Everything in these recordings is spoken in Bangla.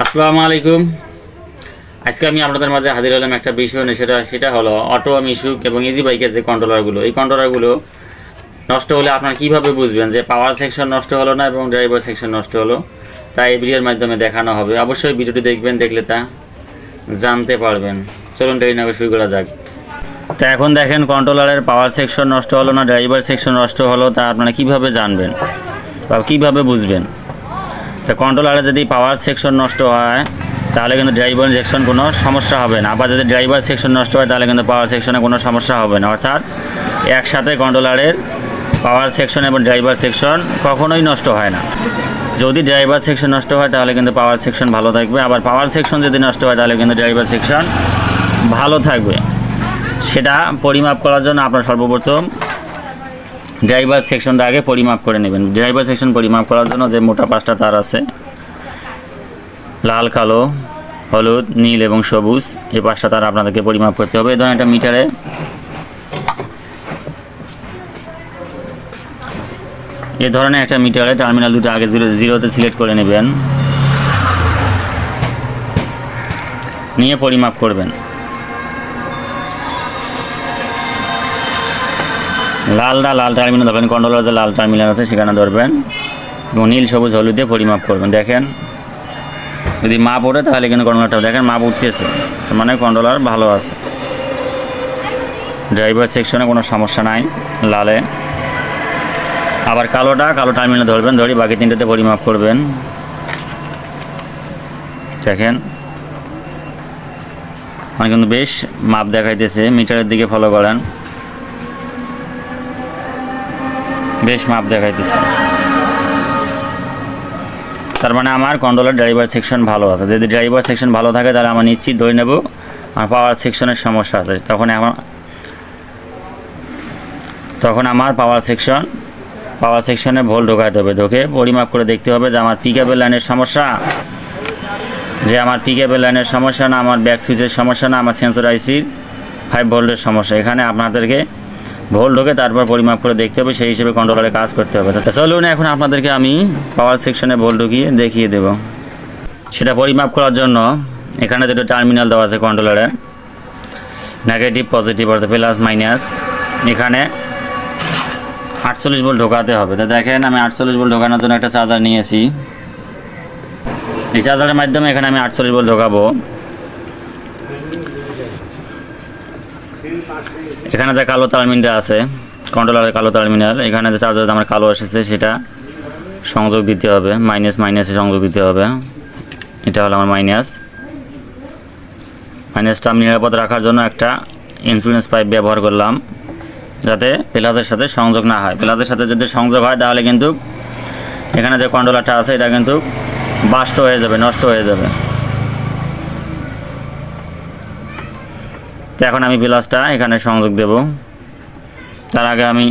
আসসালামু আলাইকুম। আজকে আমি আপনাদের মাঝে হাজির হলাম একটা বিষয় নিয়ে, সেটা সেটা হলো অটো মিশুক এবং ইজি বাইকের যে কন্ট্রোলারগুলো এই কন্ট্রোলারগুলো নষ্ট হলে আপনারা কীভাবে বুঝবেন যে পাওয়ার সেকশন নষ্ট হলো না এবং ড্রাইভার সেকশন নষ্ট হলো? তা এই ভিডিওর মাধ্যমে দেখানো হবে। অবশ্যই ভিডিওটি দেখবেন, দেখলে তা জানতে পারবেন। চলুন করে শুরু করা যাক। তা এখন দেখেন কন্ট্রোলারের পাওয়ার সেকশন নষ্ট হলো না ড্রাইভার সেকশন নষ্ট হলো, তা আপনারা কীভাবে জানবেন বা কীভাবে বুঝবেন? তো কন্ট্রোলারে যদি পাওয়ার সেকশন নষ্ট হয়, তাহলে কিন্তু ড্রাইভার সেকশন কোনো সমস্যা হবে না। আবার যদি ড্রাইভার সেকশন নষ্ট হয়, তাহলে কিন্তু পাওয়ার সেকশনে কোনো সমস্যা হবে না। অর্থাৎ একসাথে কন্ট্রোলারের পাওয়ার সেকশন এবং ড্রাইভার সেকশন কখনোই নষ্ট হয় না। যদি ড্রাইভার সেকশন নষ্ট হয়, তাহলে কিন্তু পাওয়ার সেকশন ভালো থাকবে। আবার পাওয়ার সেকশন যদি নষ্ট হয়, তাহলে কিন্তু ড্রাইভার সেকশন ভালো থাকবে। সেটা পরিমাপ করার জন্য আপনার সর্বপ্রথম ড্রাইভার সেকশনটা আগে পরিমাপ করে নেবেন। ড্রাইভার সেকশন পরিমাপ করার জন্য যে মোটা পাঁচটা তার আছে, লাল, কালো, হলুদ, নীল এবং সবুজ, এই পাঁচটা তার আপনাদেরকে পরিমাপ করতে হবে। এই একটা মিটারে এ ধরনের একটা মিটারে টার্মিনাল দুটো আগে জিরো জিরোতে সিলেক্ট করে নেবেন। নিয়ে পরিমাপ করবেন। লালটা, লাল টার্মিনাল ধরবেন কন্ট্রোলার যে লাল টার্মিনাল আছে সেখানে ধরবেন। এবং নীল, সবুজ, হলুদ দিয়ে পরিমাপ করবেন, দেখেন। যদি মাপ ওঠে তাহলে কিন্তু কন্ট্রোলারটা দেখেন মাপ উঠতেছে। মানে কন্ট্রোলার ভালো আছে। ড্রাইভার সেকশনে কোনো সমস্যা নাই, লালে। আবার কালোটা, কালো টার্মিনাল ধরবেন, ধরি বাকি তিনটাতে পরিমাপ করবেন। দেখেন। মানে কিন্তু বেশ মাপ দেখাইতেছে মিটারের দিকে ফলো করেন। বেশ মাপ দেখাইতেছে। তার মানে আমার কন্ট্রোলার ড্রাইভার সেকশন ভালো আছে। যদি ড্রাইভার সেকশন ভালো থাকে, তাহলে আমার নিশ্চিত ধরে নেব আর পাওয়ার সেকশনের সমস্যা আছে। তখন আমার তখন আমার পাওয়ার সেকশন পাওয়ার সেকশনে ভোল ঢোকাতে হবে। ঢোকে পরিমাপ করে দেখতে হবে যে আমার পিকআপের লাইনের সমস্যা। যে আমার পিকআপের লাইনের সমস্যা না, আমার ব্যাক সুইচের সমস্যা না, আমার সেন্সর আইসির ফাইভ ভোল্টের সমস্যা। এখানে আপনাদেরকে ভোল ঢোকে, তারপর পরিমাপ করে দেখতে হবে, সেই হিসেবে কন্ট্রোলারে কাজ করতে হবে। চলুন এখন আপনাদেরকে আমি পাওয়ার সেকশনে ভোল ঢুকিয়ে দেখিয়ে দেব। সেটা পরিমাপ করার জন্য এখানে যেটা টার্মিনাল দেওয়া আছে কন্ট্রোলারে নেগেটিভ পজিটিভ অর্থাৎ প্লাস মাইনাস এখানে আটচল্লিশ ভোল্ট ঢোকাতে হবে। তো দেখেন আমি আটচল্লিশ ভোল্ট ঢোকানোর জন্য একটা চার্জার নিয়েছি। এই চার্জারের মাধ্যমে এখানে আমি আটচল্লিশ ভোল্ট ঢোকাবো। এখানে যে কালো টার্মিনটা আছে কন্ট্রোলারের কালো টার্মিনাল এখানে যে চার্জার আমার কালো এসেছে, সেটা সংযোগ দিতে হবে মাইনাস মাইনাসে সংযোগ দিতে হবে। এটা হলো আমার মাইনাস মাইনাসটা আমি নিরাপদ রাখার জন্য একটা ইন্স্যুরেন্স পাইপ ব্যবহার করলাম, যাতে প্লাসের সাথে সংযোগ না হয়। প্লাসের সাথে যদি সংযোগ হয়, তাহলে কিন্তু এখানে যে কন্ট্রোলারটা আছে, এটা কিন্তু বাস্ট হয়ে যাবে, নষ্ট হয়ে যাবে। এখন আমি প্লাসটা এখানে সংযোগ দেব। তার আগে আমি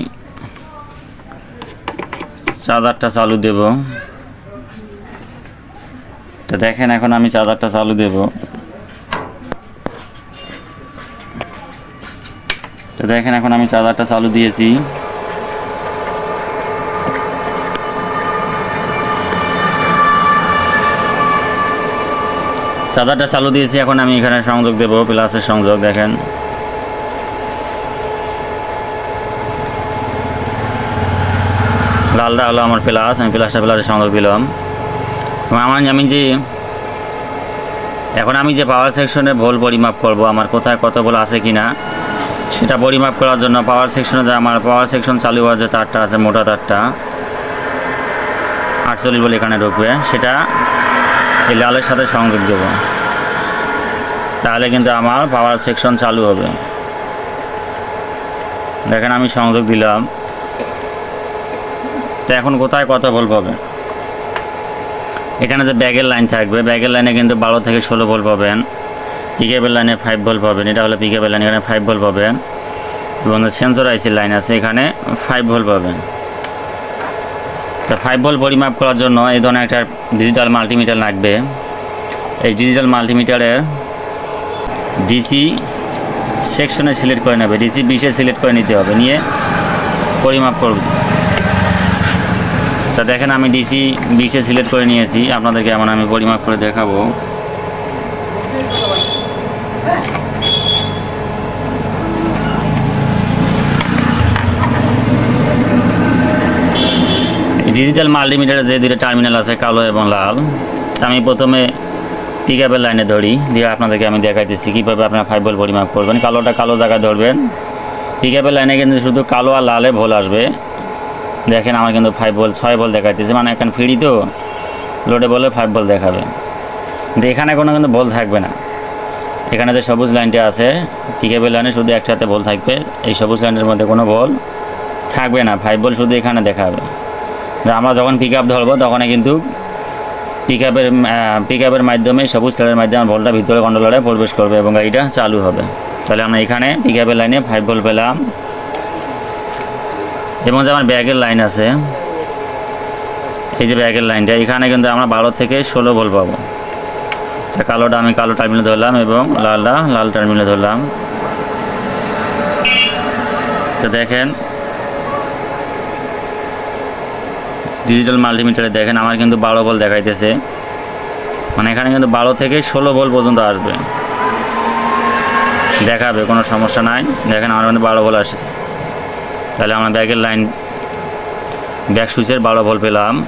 চার্জারটা চালু দেব। তো দেখেন এখন আমি চার্জারটা চালু দেব। তো দেখেন এখন আমি চার্জারটা চালু দিয়েছি। চার্জারটা চালু দিয়েছি, এখন আমি এখানে সংযোগ দেব প্লাসের সংযোগ দেখেন। লালটা হলো আমার প্লাস আমি প্লাসটা প্লাসের সংযোগ দিলাম। এবং আমার আমি যে, এখন আমি যে পাওয়ার সেকশনে ভোল পরিমাপ করব, আমার কোথায় কত ভোল আছে কি না সেটা পরিমাপ করার জন্য পাওয়ার সেকশনে যে আমার পাওয়ার সেকশন চালু হওয়ার যে তারটা আছে, মোটা তারটা, আটচল্লিশ বলে এখানে ঢুকবে। সেটা এই লালের সাথে সংযোগ দেব। তাহলে কিন্তু আমার পাওয়ার সেকশন চালু হবে। দেখেন আমি সংযোগ দিলাম। তো এখন কোথায় কত বল পাবে এখানে যে ব্যাগের লাইন থাকবে, ব্যাগের লাইনে কিন্তু বারো থেকে ষোলো ভোল পাবেন। পিকেবের লাইনে ফাইভ বল পাবেন। এটা হলো পিকেবের লাইন এখানে ফাইভ বল পাবেন। এবং সেন্সর আইসির লাইন আছে, এখানে ফাইভ ভোল পাবেন। তা ফাইভ ভোল পরিমাপ করার জন্য এই ধরনের একটা ডিজিটাল মাল্টিমিটার লাগবে। এই ডিজিটাল মাল্টিমিটারের ডিসি সেকশনে সিলেক্ট করে নেবে। ডিসি বিশে সিলেক্ট করে নিতে হবে। নিয়ে পরিমাপ করবে। তা দেখেন আমি ডিসি বিশে সিলেক্ট করে নিয়েছি। আপনাদেরকে এমন আমি পরিমাপ করে দেখাবো। ডিজিটাল মাল্টিমিটারের যে দুটো টার্মিনাল আছে, কালো এবং লাল, আমি প্রথমে পিক আপের লাইনে ধরি, দিয়ে আপনাদেরকে আমি দেখাইতেছি কীভাবে আপনার ফাইভ বল পরিমাপ করবেন। কালোটা কালো জায়গায় ধরবেন। পিক আপের লাইনে কিন্তু শুধু কালো আর লালে ভোল আসবে। দেখেন আমার কিন্তু ফাইভ বল ছয় বল দেখাইতেছে মানে এখন ফ্রি তো লোডে বলে ফাইভ বল দেখাবে। এখানে কোনো কিন্তু বল থাকবে না। এখানে যে সবুজ লাইনটা আছে পিক আপের লাইনে শুধু একসাথে বল থাকবে। এই সবুজ লাইনের মধ্যে কোনো বল থাকবে না ফাইভ বল শুধু এখানে দেখাবে। আমরা যখন পিক আপ ধরবো, তখনই কিন্তু পিক আপের পিক আপের মাধ্যমে, সবুজ সেলের মাধ্যমে বলটা ভিতরে কন্ট্রোলারে প্রবেশ করবে এবং গাড়িটা চালু হবে। তাহলে আমরা এখানে পিক আপের লাইনে ফাইভ বল পেলাম। এবং যে আমার ব্যাগের লাইন আছে, এই যে ব্যাগের লাইনটা এখানে কিন্তু আমরা বারো থেকে ষোলো বল পাবো। তা কালোটা আমি কালো টার্মিনাল ধরলাম এবং লালটা লাল টার্মিনাল ধরলাম। তো দেখেন ডিজিটাল মাল্টিমিটারে দেখেন, আমার কিন্তু বারো বল দেখাইতেছে। মানে এখানে কিন্তু বারো থেকে ষোলো বল পর্যন্ত আসবে। দেখাবে, কোনো সমস্যা নাই। দেখেন, আমার কিন্তু বারো বল আসছে। তাহলে আমার ব্যাগের লাইন ব্যাগ সুইচের বারো বল পেলাম।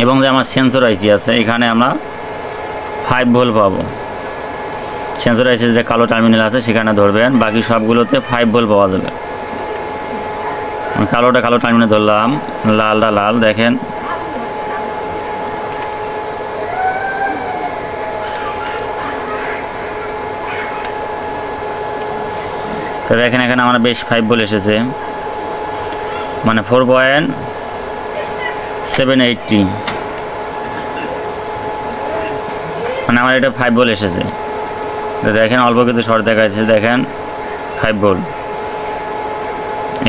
এবং যে আমার সেন্সর আইসি আছে, এখানে আমরা ফাইভ ভোল পাবো। সেন্সর আইসির যে কালো টার্মিনাল আছে, সেখানে ধরবেন। বাকি সবগুলোতে ফাইভ ভোল পাওয়া যাবে। কালোটা কালো টার্মিনাল ধরলাম। লালটা লাল, দেখেন। তো দেখেন, এখানে আমার বেশ ফাইভ বল এসেছে। মানে ফোর পয়েন্ট সেভেন এইটটি মানে আমার এটা ফাইভ বল এসেছে। তো দেখেন, অল্প কিছু শর্ট দেখাচ্ছে দেখেন ফাইভ বল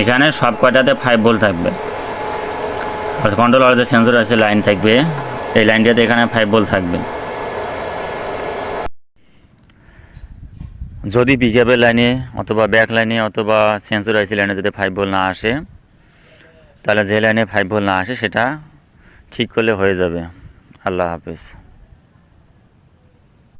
এখানে সব কয়টাতে ফাইভ ভোল্ট থাকবে? কন্ট্রোলার যে সেন্সর আছে লাইন থাকবে। এই লাইনটাতে এখানে ফাইভ ভোল্ট থাকবে। যদি পিকআপের লাইনে অথবা ব্যাক লাইনে অথবা সেন্সর আইসি লাইনে যদি ফাইভ ভোল্ট না আসে, তাহলে যে লাইনে ফাইভ ভোল্ট না আসে, সেটা ঠিক করলে হয়ে যাবে। আল্লাহ হাফেজ।